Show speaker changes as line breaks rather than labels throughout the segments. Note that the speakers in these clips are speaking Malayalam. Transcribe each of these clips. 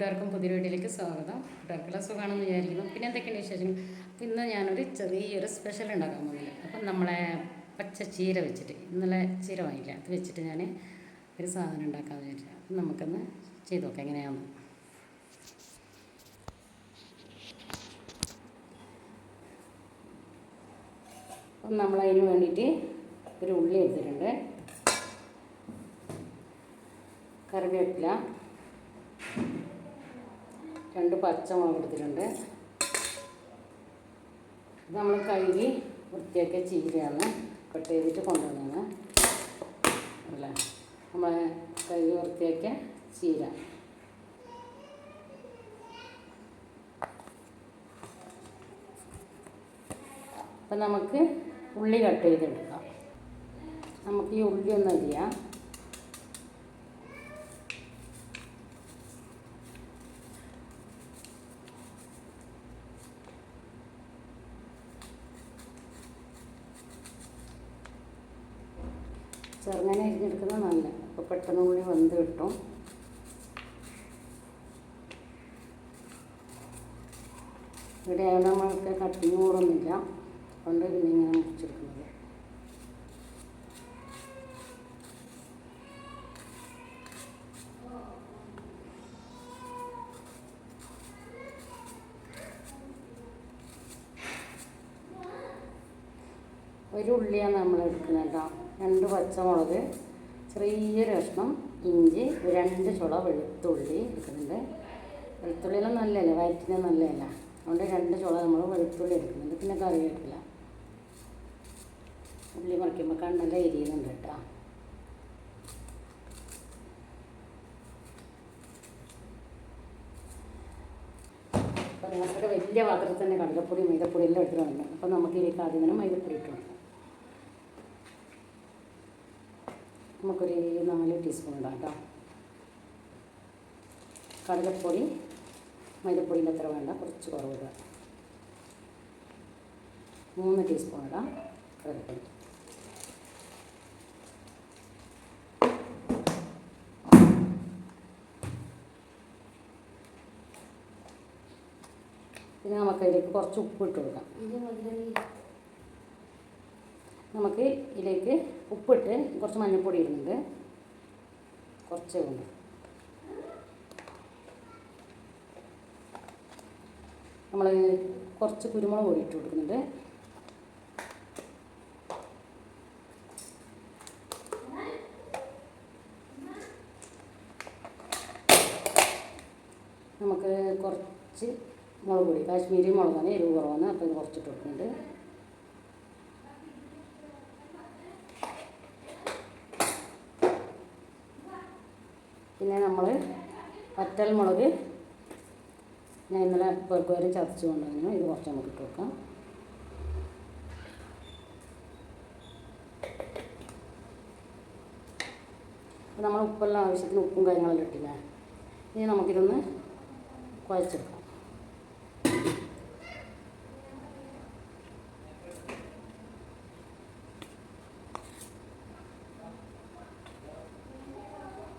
കൂട്ടുകാർക്കും പുതിയ വീട്ടിലേക്ക് സ്വാഗതം. കൂട്ടുകാർക്കുള്ള സുഖമാണെന്ന് വിചാരിക്കുന്നു. പിന്നെ എന്തൊക്കെയാണ് വിശേഷം അപ്പം ഇന്ന് ഞാനൊരു ചെറിയൊരു സ്പെഷ്യൽ ഉണ്ടാക്കാൻ പോകുന്നത് അപ്പം നമ്മളെ പച്ച ചീര വെച്ചിട്ട് ഇന്നലെ ചീര വാങ്ങിയില്ല. അത് വെച്ചിട്ട് ഞാൻ ഒരു സാധനം ഉണ്ടാക്കാമെന്ന് വിചാരിച്ചു. അപ്പം നമുക്കൊന്ന് ചെയ്ത് നോക്കാം എങ്ങനെയാണെന്ന് അപ്പം നമ്മളതിന് വേണ്ടിയിട്ട് ഒരു ഉള്ളി എടുത്തിട്ടുണ്ട്. കറിവേപ്പില. രണ്ട് പച്ചമുളക് എടുത്തിട്ടുണ്ട്. ഇത് നമ്മൾ കഴുകി വൃത്തിയാക്കിയ ചീരയാണ് കട്ട് ചെയ്തിട്ട് കൊണ്ടുവന്നതാണ്. അല്ല? നമ്മൾ കഴുകി വൃത്തിയാക്കിയ ചീര. അപ്പം നമുക്ക് ഉള്ളി കട്ട് ചെയ്തെടുക്കാം. നമുക്ക് ഈ ഉള്ളി ഒന്ന് അരിയാം ചെറുങ്ങനെ അരിഞ്ഞെടുക്കുന്നത് നല്ല അപ്പോൾ പെട്ടെന്ന് ഉള്ളി വെന്ത് കിട്ടും. ഇവിടെ നമ്മൾക്ക് കട്ടിങ് കൂറൊന്നുമില്ല അതുകൊണ്ട് പിന്നെ ഇങ്ങനെ മുറിച്ചെടുക്കുന്നത്. ഒരു ഉള്ളിയാണ് നമ്മൾ എടുക്കുന്നത് കേട്ടോ. രണ്ട് പച്ചമുളക് ചെറിയൊരു കഷ്ണം. ഇഞ്ചി രണ്ട് ചുള വെളുത്തുള്ളി എടുക്കുന്നുണ്ട്. വെളുത്തുള്ളിയെല്ലാം നല്ലതല്ലേ വയറ്റിന് നല്ലതല്ല അതുകൊണ്ട് രണ്ട് ചുള നമ്മൾ വെളുത്തുള്ളി എടുക്കുന്നുണ്ട്. പിന്നെ കറിവേപ്പില ഉള്ളി മുറിക്കുമ്പോൾ കണ്ണെല്ലാം എരിയുന്നുണ്ട് കേട്ടോ. ഞങ്ങൾക്ക് വലിയ പാത്രത്തിൽ തന്നെ കടലപ്പൊടി മൈദപ്പൊടി എല്ലാം എടുത്തിട്ടുണ്ട് അപ്പോൾ നമുക്ക് ഇതിലേക്ക് ആദ്യം തന്നെ മൈദപ്പൊടി ഇട്ട് കൊടുക്കാം നമുക്കൊരു നാല് ടീസ്പൂൺ ഇടാം കേട്ടോ. കടലപ്പൊടി മൈദപ്പൊടിന്റെ അത്ര വേണ്ട കുറച്ച് കുറവ് ഇടാം. മൂന്ന് ടീസ്പൂൺ ഇടാം കടലപ്പൊടി. പിന്നെ നമുക്ക് ഇതിലേക്ക് കുറച്ച് ഉപ്പ് ഇട്ട് കൊടുക്കാം. നമുക്ക് ഇതിലേക്ക് ഉപ്പിട്ട് കുറച്ച് മഞ്ഞൾപ്പൊടി ഇടുന്നുണ്ട്. കുറച്ചേ ഉണ്ട് നമ്മൾ കുറച്ച് കുരുമുളക് പൊടി ഇട്ട് കൊടുക്കുന്നുണ്ട്. നമുക്ക് കുറച്ച് മുളക് പൊടി കാശ്മീരി മുളകാണ് എരിവ് കുറവാണ് അപ്പോൾ ഇത് കുറച്ചിട്ട് കൊടുക്കുന്നുണ്ട്. പിന്നെ നമ്മൾ വറ്റൽ മുളക് ഞാൻ ഇന്നലെ പേർക്ക് വരെ ചതച്ച് കൊണ്ടുവന്നു. ഇത് കുറച്ച് നമുക്ക് ഇട്ട് വെക്കാം. നമ്മൾ ഉപ്പെല്ലാം ആവശ്യത്തിന് ഉപ്പും കാര്യങ്ങളെല്ലാം ഇട്ടില്ല? ഇനി നമുക്കിതൊന്ന് കുഴച്ചെടുക്കാം.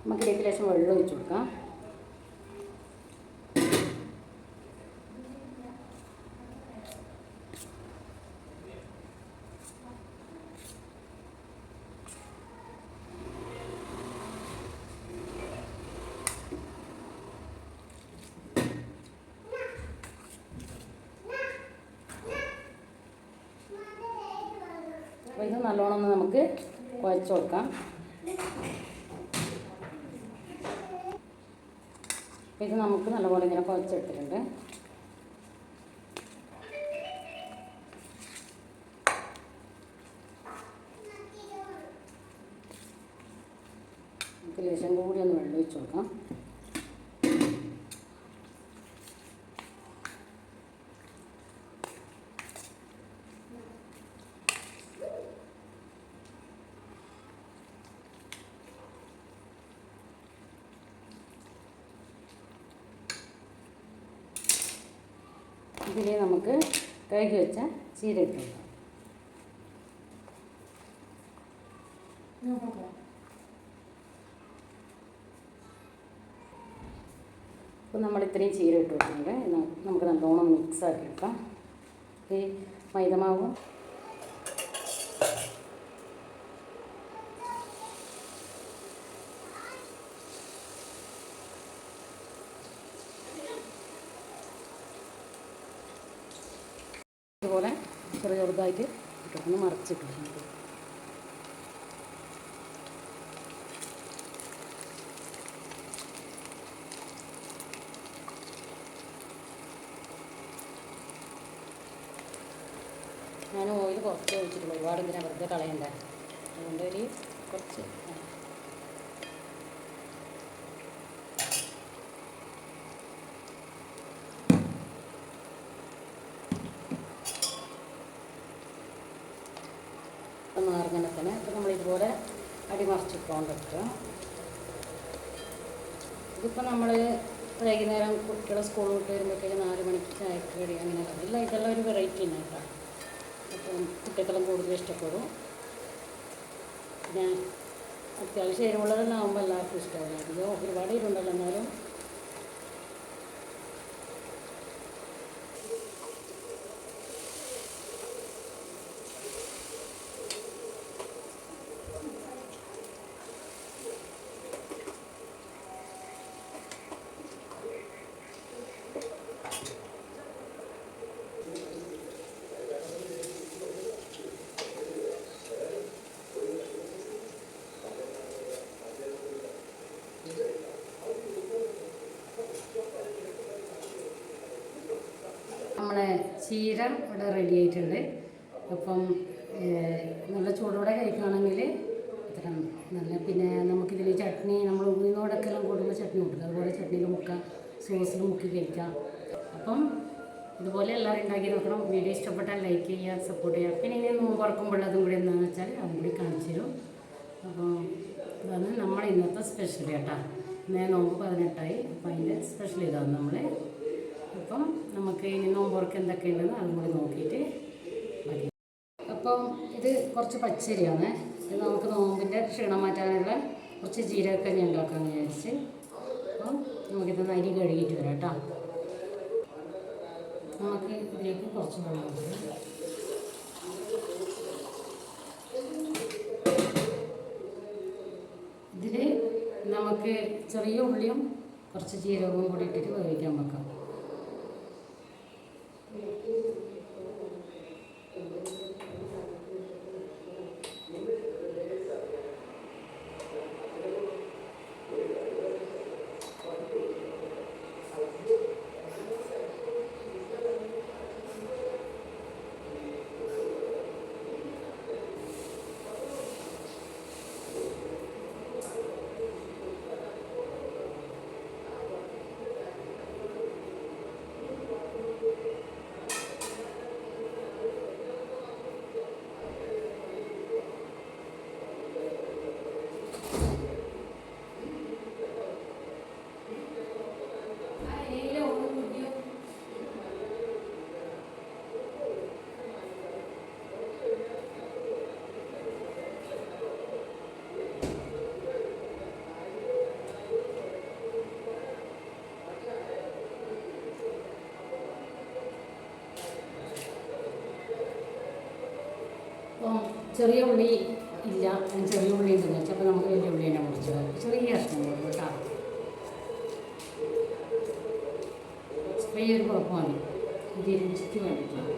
നമുക്കിതിലേക്ക് ലേശം വെള്ളം ഒഴിച്ചു കൊടുക്കാം. അപ്പോൾ ഇത് നല്ലോണം നമുക്ക് കുഴച്ച് കൊടുക്കാം. ഇത് നമുക്ക് നല്ലപോലെ ഇങ്ങനെ കുഴച്ചെടുത്തിട്ടുണ്ട്. നമുക്ക് ലേശം കൂടി ഒന്ന് വെള്ളം ഒഴിച്ച് കൊടുക്കാം ഇതിൽ നമുക്ക് കഴുകി വെച്ച ചീര ഇട്ട് അപ്പോൾ അപ്പോൾ നമ്മൾ ഇത്രയും ചീര ഇട്ട് വെച്ചിട്ടുണ്ട്. നമുക്ക് നല്ലോണം മിക്സ് ആക്കി എടുക്കാം. ഈ മൈദമാവും. ചെറു ചെറുതായിട്ട് ഇട്ടൊന്ന് മറച്ചിട്ടുണ്ട് ഞാൻ ഓയിൽ കുറച്ച് ഒഴിച്ചിട്ടുള്ളൂ. ഒരുപാട് എന്തിനാ വെറുതെ കളയണ്ട. അതുകൊണ്ട് ഒരു കുറച്ച് ഒന്ന് അങ്ങനെ തന്നെ. അപ്പോൾ ഇതുപോലെ അടിമറിച്ചിട്ടുകൊണ്ടിരിക്കുക ഇതിപ്പോൾ നമ്മൾ വൈകുന്നേരം കുട്ടികളെ സ്കൂൾ വിട്ട് വരുമ്പോഴത്തേക്ക് നാല് മണിക്ക് ചായക്ക് കടി അങ്ങനെ ഇല്ല ഇതെല്ലാം ഒരു വെറൈറ്റി തന്നെ കേട്ടോ. അപ്പം കുട്ടികളും കൂടുതൽ ഇഷ്ടപ്പെടും. പിന്നെ അത്യാവശ്യം എരിവുള്ളതെല്ലാം ആകുമ്പോൾ എല്ലാവർക്കും ഇഷ്ടമാവും. അധികം ഒരുപാട് ഇരുണ്ടല്ലോ എന്നാലും നമ്മളെ ചീര ഇവിടെ റെഡി ആയിട്ടുണ്ട്. അപ്പം നല്ല ചൂടോടെ കഴിക്കുകയാണെങ്കിൽ അത്ര നല്ല പിന്നെ നമുക്കിതിൽ ചട്നി നമ്മൾ ഉഴുന്നോടൊക്കെല്ലാം കൂടുമ്പോൾ ചട്നി കൊടുക്കുക അതുപോലെ ചട്നിയിൽ മുക്കുക സോസിൽ മുക്കി കഴിക്കാം. അപ്പം ഇതുപോലെ എല്ലാവരും ഉണ്ടാക്കി നോക്കണം. വീഡിയോ ഇഷ്ടപ്പെട്ടാൽ ലൈക്ക് ചെയ്യുക സപ്പോർട്ട് ചെയ്യുക. പിന്നെ ഇനി നോമ്പ് ഉറക്കുമ്പോഴുള്ളതും കൂടി എന്താണെന്ന് വെച്ചാൽ അതും കൂടി കാണിച്ചു തരും. അപ്പോൾ ഇതാണ് നമ്മുടെ സ്പെഷ്യൽ കേട്ടോ. ഇന്നേ നോമ്പ് പതിനെട്ടായി. അപ്പം അതിന്റെ സ്പെഷ്യൽ ഇതാണ് നമ്മൾ അപ്പം നമുക്ക് ഇനി നോമ്പോർക്ക് എന്തൊക്കെയുണ്ടെന്ന് അതും കൂടി നോക്കിയിട്ട് മതി അപ്പം ഇത് കുറച്ച് പച്ചരിയാണ്. ഇത് നമുക്ക് നോമ്പിന്റെ ക്ഷീണം മാറ്റാനുള്ള കുറച്ച് ജീരകക്കഞ്ഞി ഉണ്ടാക്കാമെന്ന് വിചാരിച്ച്. അപ്പം നമുക്കിത് അരി കഴുകിയിട്ട് വരാം കേട്ടോ. നമുക്ക് ഇതിലേക്ക് കുറച്ച് വെള്ളം ഒഴിക്കാം ഇതിൽ നമുക്ക് ചെറിയ ഉള്ളിയും കുറച്ച് ജീരകവും കൂടി ഇട്ടിട്ട് വേവിക്കാൻ വെക്കാം അപ്പം ചെറിയ ഉള്ളി. ഇല്ല ചെറിയ ഉള്ളി ഉണ്ടെന്ന് വെച്ചാൽ അപ്പോൾ നമുക്ക് വലിയ ഉള്ളി തന്നെ മുറിച്ചത് ചെറിയ കഷ്ണം കൊടുക്കും കേട്ടോ. ചെറിയൊരു കുഴപ്പം മതി ഇത് രുചിക്ക് വേണ്ടിയിട്ടാണ്.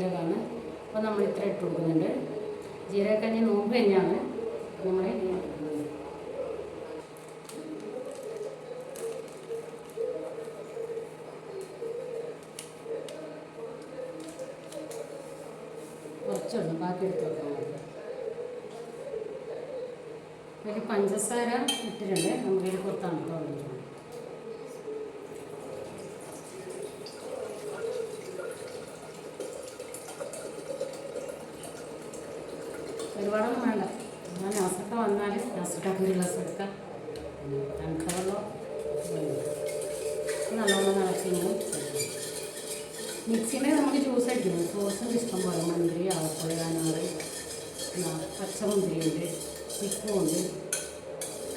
ജീരകമാണ്. അപ്പോൾ നമ്മൾ ഇത്ര ഇട്ട് കൊടുക്കുന്നുണ്ട്. ജീരകക്കഞ്ഞി നോമ്പ് തന്നെയാണ്. നമ്മൾ കുറച്ചുള്ളൂ ബാക്കി എടുത്ത് വെക്കാൻ മതി പഞ്ചസാര ഇട്ടിട്ടുണ്ട്. നമുക്ക് നമുക്കിത് കൊടുത്താണ് തോന്നിയിട്ടുണ്ട് ഒരുപാടൊന്നും വേണ്ട. ഞാൻ നാസൊക്കെ വന്നാൽ നാസൊക്കെ ഒരു ഗ്ലാസ് എടുക്കാം തണുത്ത വെള്ളം നല്ലോണം നടക്കുന്നു മിക്സിയിൽ നമുക്ക് ജ്യൂസ് അടിക്കുന്നു സോസും ഇഷ്ടം പോലെ മുന്തിരി ആവപ്പുഴ അനാറ് പച്ചമുന്തിരിയുണ്ട് ചിക്കുണ്ട്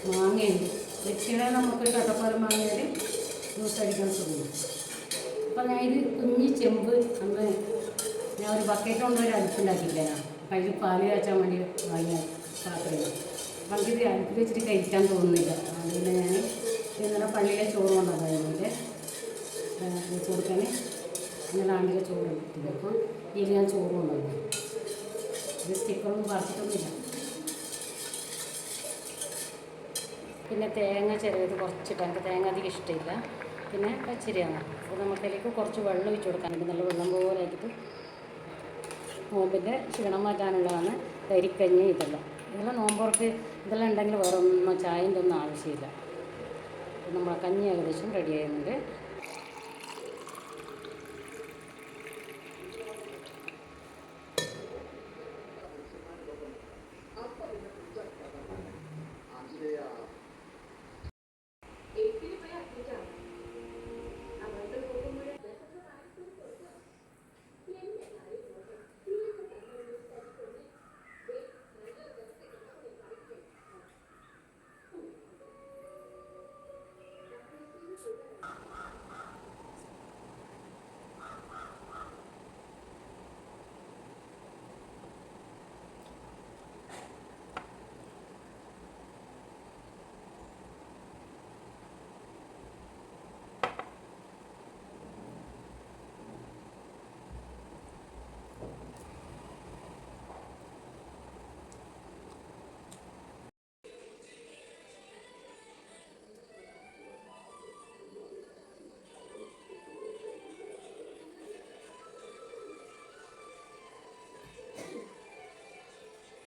മാങ്ങയുണ്ട്. മിക്സിയുടെ നമുക്ക് കട്ടപ്പാലം മാങ്ങയിൽ ജ്യൂസ് അടിക്കാൻ സുഖം അപ്പം ഞാൻ ഇത് കുഞ്ഞി ചെമ്പ് അന്ന് ഞാൻ ഒരു ബക്കറ്റ് കൊണ്ട് ഒരു അടുപ്പുണ്ടാക്കിയില്ല അതിൽ പാൽ കാച്ചാൻ വേണ്ടി വാങ്ങിയ പാത്രം അപ്പം എനിക്കിത് അടുപ്പിൽ വെച്ചിട്ട് കഴിക്കാൻ തോന്നുന്നില്ല. അതുകൊണ്ട് ഞാൻ ഇന്നലെ പള്ളിയിലെ ചോറ് കൊണ്ടുവന്നായിരുന്നു. എന്റെ വെച്ച് കൊടുക്കാൻ ഇന്നലെ ആണ്ടിലെ ചോറ് കിട്ടിയത് അപ്പോൾ ഇതിൽ ഞാൻ ചോറ് കൊണ്ടുവന്നു. ഇത് സ്റ്റിക്കറൊന്നും പറിച്ചിട്ടൊന്നുമില്ല. പിന്നെ തേങ്ങ ചെറിയത് കുറച്ചിട്ട് എനിക്ക് തേങ്ങ അധികം ഇഷ്ടമില്ല. പിന്നെ പച്ചരിയാണ്. അപ്പോൾ നമുക്കതിലേക്ക് കുറച്ച് വെള്ളം ഒഴിച്ച് കൊടുക്കാൻ നല്ല വെള്ളം പോലെ ആക്കിയിട്ട് നോമ്പിന്റെ ക്ഷീണം മാറ്റാനുള്ളതാണ് തരിക്കഞ്ഞ് ഇതെല്ലാം. ഇതെല്ലാം നോമ്പുറക്ക് ഇതെല്ലാം ഉണ്ടെങ്കിൽ വേറെ ഒന്നും ചായന്റെ ഒന്നും ആവശ്യമില്ല. നമ്മളെ കഞ്ഞി ഏകദേശം റെഡി ആയിരുന്നുണ്ട്